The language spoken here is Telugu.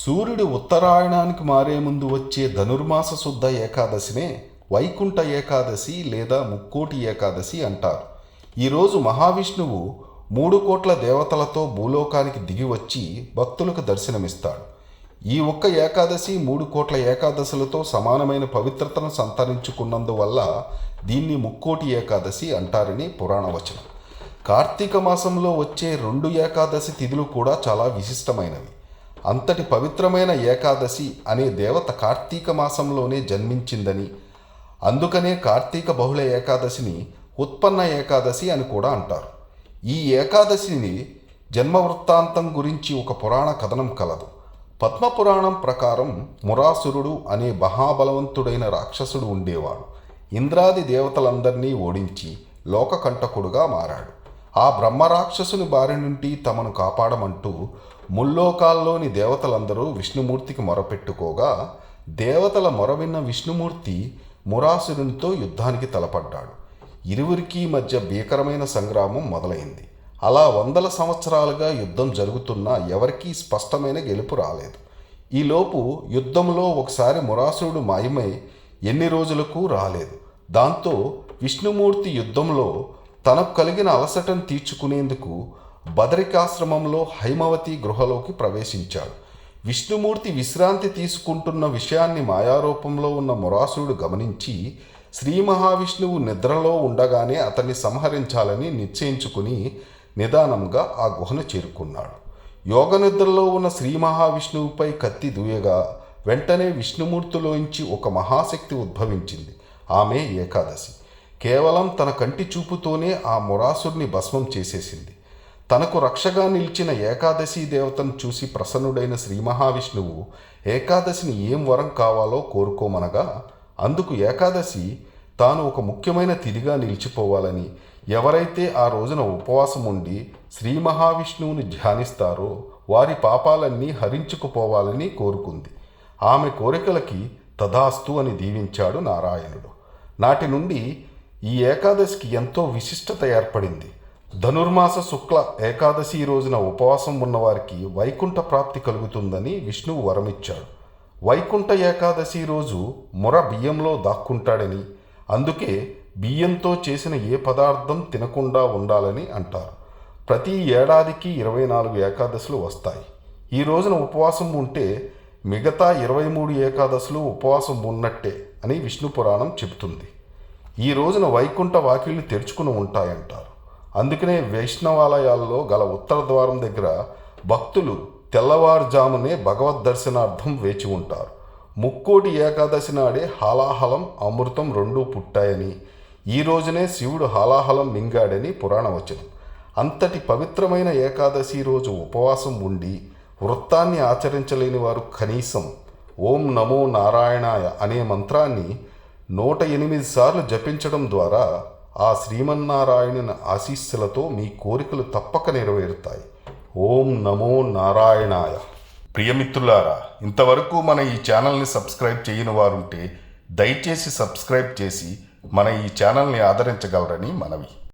సూర్యుడు ఉత్తరాయణానికి మారే ముందు వచ్చే ధనుర్మాస శుద్ధ ఏకాదశినే వైకుంఠ ఏకాదశి లేదా ముక్కోటి ఏకాదశి అంటారు. ఈరోజు మహావిష్ణువు మూడు కోట్ల దేవతలతో భూలోకానికి దిగి వచ్చి భక్తులకు దర్శనమిస్తాడు. ఈ ఒక్క ఏకాదశి మూడు కోట్ల ఏకాదశులతో సమానమైన పవిత్రతను సంతరించుకున్నందువల్ల దీన్ని ముక్కోటి ఏకాదశి అంటారని పురాణ వచనం కార్తీక మాసంలో వచ్చే రెండు ఏకాదశి తిథులు కూడా చాలా విశిష్టమైనవి. అంతటి పవిత్రమైన ఏకాదశి అనే దేవత కార్తీక మాసంలోనే జన్మించిందని. అందుకనే కార్తీక బహుళ ఏకాదశిని ఉత్పన్న ఏకాదశి అని కూడా అంటారు. ఈ ఏకాదశిని జన్మ వృత్తాంతం గురించి ఒక పురాణ కథనం కలదు. పద్మపురాణం ప్రకారం మురాసురుడు అనే మహాబలవంతుడైన రాక్షసుడు ఉండేవాడు. ఇంద్రాది దేవతలందరినీ ఓడించి లోకకంటకుడుగా మారాడు. ఆ బ్రహ్మరాక్షసుని బారి నుండి తమను కాపాడమంటూ ముల్లోకాల్లోని దేవతలందరూ విష్ణుమూర్తికి మొరపెట్టుకోగా దేవతల మొరవిన్న విష్ణుమూర్తి మురాసురునితో యుద్ధానికి తలపడ్డాడు. ఇరువురికి మధ్య భీకరమైన సంగ్రామం మొదలైంది. అలా వందల సంవత్సరాలుగా యుద్ధం జరుగుతున్నా ఎవరికీ స్పష్టమైన గెలుపు రాలేదు. ఈలోపు యుద్ధంలో ఒకసారి మురాసురుడు మాయమై ఎన్ని రోజులకు రాలేదు. దాంతో విష్ణుమూర్తి యుద్ధంలో తనకు కలిగిన అలసటను తీర్చుకునేందుకు బదరికాశ్రమంలో హైమవతి గృహలోకి ప్రవేశించాడు. విష్ణుమూర్తి విశ్రాంతి తీసుకుంటున్న విషయాన్ని మాయారూపంలో ఉన్న మురాసురుడు గమనించి శ్రీ మహావిష్ణువు నిద్రలో ఉండగానే అతన్ని సంహరించాలని నిశ్చయించుకుని నిదానంగా ఆ గుహను చేరుకున్నాడు. యోగ నిద్రలో ఉన్న శ్రీ మహావిష్ణువుపై కత్తి దూయగా వెంటనే విష్ణుమూర్తిలోంచి ఒక మహాశక్తి ఉద్భవించింది. ఆమె ఏకాదశి. కేవలం తన కంటి చూపుతోనే ఆ మురాసుడిని భస్మం చేసేసింది. తనకు రక్షగా నిలిచిన ఏకాదశి దేవతను చూసి ప్రసన్నుడైన శ్రీ మహావిష్ణువు ఏకాదశిని ఏం వరం కావాలో కోరుకోమనగా అందుకు ఏకాదశి తాను ఒక ముఖ్యమైన తిరిగా నిలిచిపోవాలని ఎవరైతే ఆ రోజున ఉపవాసం ఉండి శ్రీ మహావిష్ణువుని ధ్యానిస్తారో వారి పాపాలన్నీ హరించుకుపోవాలని కోరుకుంది. ఆమె కోరికలకి తదాస్తు అని దీవించాడు నారాయణుడు. నాటి నుండి ఈ ఏకాదశికి ఎంతో విశిష్టత ఏర్పడింది. ధనుర్మాస శుక్ల ఏకాదశి రోజున ఉపవాసం ఉన్నవారికి వైకుంఠ ప్రాప్తి కలుగుతుందని విష్ణువు వరమిచ్చాడు. వైకుంఠ ఏకాదశి రోజు మొర బియ్యంలో దాక్కుంటాడని అందుకే బియ్యంతో చేసిన ఏ పదార్థం తినకుండా ఉండాలని అంటారు. ప్రతి ఏడాదికి ఇరవై నాలుగు ఏకాదశులు వస్తాయి. ఈ రోజున ఉపవాసం ఉంటే మిగతా ఇరవై మూడు ఏకాదశులు ఉపవాసం ఉన్నట్టే అని విష్ణు పురాణం చెబుతుంది. ఈ రోజున వైకుంఠ వాకిళ్ళు తెరుచుకుని ఉంటాయంటారు. అందుకనే వైష్ణవాలయాల్లో గల ఉత్తర ద్వారం దగ్గర భక్తులు తెల్లవారుజామునే భగవద్ దర్శనార్థం వేచి ఉంటారు. ముక్కోటి ఏకాదశి నాడే హాలాహలం అమృతం రెండూ పుట్టాయని ఈ రోజునే శివుడు హాలాహలం మింగాడని పురాణ వచనం. అంతటి పవిత్రమైన ఏకాదశి రోజు ఉపవాసం ఉండి వృత్తాన్ని ఆచరించలేని వారు కనీసం ఓం నమో నారాయణాయ అనే మంత్రాన్ని నూట ఎనిమిది సార్లు జపించడం ద్వారా ఆ శ్రీమన్నారాయణుని ఆశీస్సులతో మీ కోరికలు తప్పక నెరవేరుతాయి. ఓం నమో నారాయణాయ. ప్రియమిత్రులారా ఇంతవరకు మన ఈ ఛానల్ని సబ్స్క్రైబ్ చేయని వారుంటే దయచేసి సబ్స్క్రైబ్ చేసి మన ఈ ఛానల్ని ఆదరించగలరని మనవి.